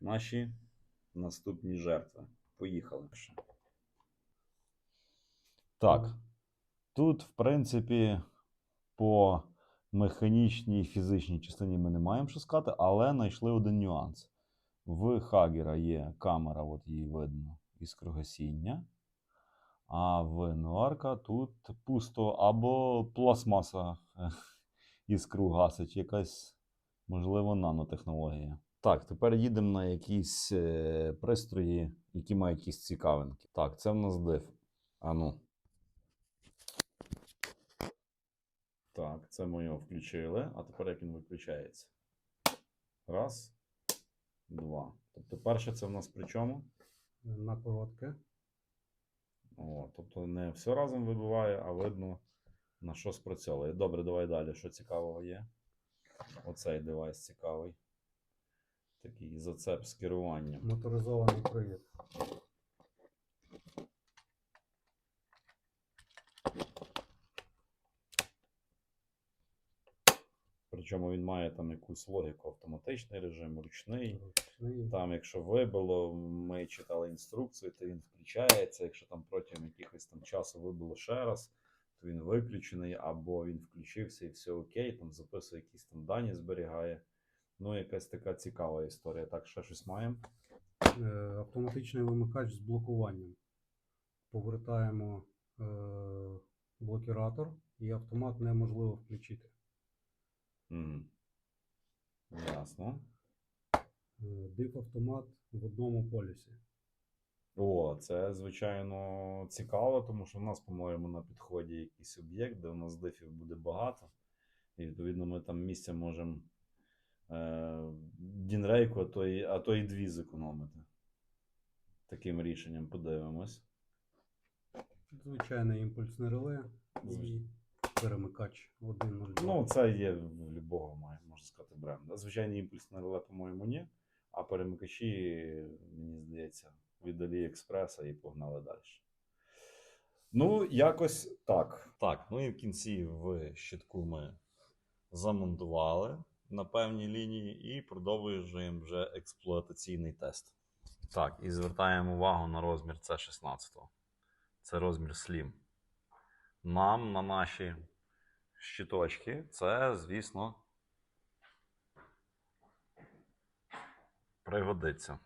наші наступні жертви. Поїхали. Так. Тут, в принципі, по механічній і фізичній частині ми не маємо що сказати, але знайшли один нюанс. В Хагера є камера, от її видно, іскрогасіння. А в Нуарка тут пусто або пластмаса іскру гасить, якась, можливо, нанотехнологія. Так, тепер їдемо на якісь е, пристрої, які мають якісь цікавинки. Так, це в нас диф. А ну. Так, це ми його включили, а тепер як він виключається. Раз, два. Тобто перше це в нас при чому? на коротке. О, тобто не все разом вибиває, а видно на що спрацьовує. Добре, давай далі. Що цікавого є? Оцей девайс цікавий. Такий зацеп з керуванням. Моторизований привід. Причому він має там якусь логіку, автоматичний режим, ручний. Ручний. Там, якщо вибило, ми читали інструкцію, то він включається. Якщо там протягом якихось там часу вибило ще раз, то він виключений, або він включився і все окей, там записує якісь там дані, зберігає. Ну, якась така цікава історія. Так, ще щось маємо. Е, Автоматичний вимикач з блокуванням. Повертаємо е, блокіратор і автомат неможливо включити. Мгм. Ясно. Е, Диф автомат в одному полюсі. О, це звичайно цікаво, тому що в нас, по-моєму, на підході якийсь об'єкт, де у нас дифів буде багато. І відповідно ми там місця можемо дінрейку, а то, і, а то і дві зекономити. Таким рішенням подивимось. Звичайне імпульсне реле і перемикач 1.02. Ну, це є в будь-якого, можна сказати, бренда. Звичайно, імпульсне реле, по-моєму, ні. А перемикачі, мені здається, від Аліекспреса і погнали далі. Ну, якось так. Так, ну і в кінці в щитку ми замонтували на певній лінії і продовжуємо вже експлуатаційний тест. Так, і звертаємо увагу на розмір С16. Це розмір Slim. Нам на наші щиточки це, звісно, пригодиться.